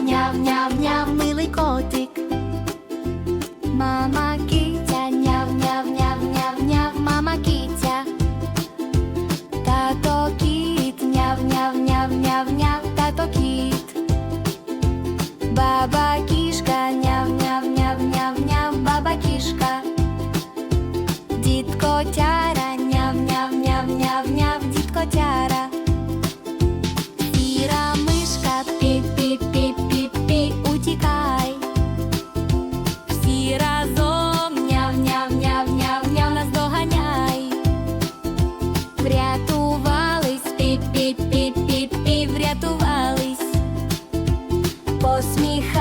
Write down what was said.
няв, няв, няв, няв, милий котик. Мама киця, няв, няв, няв, няв, няв, мама киця. Тато кіт, няв, няв, няв, няв, няв, тато кіт. Баба кішка, няв, няв, няв, няв, няв, баба кішка. Дід котяра, няв, няв, няв, няв, няв, дід котяра. посміх.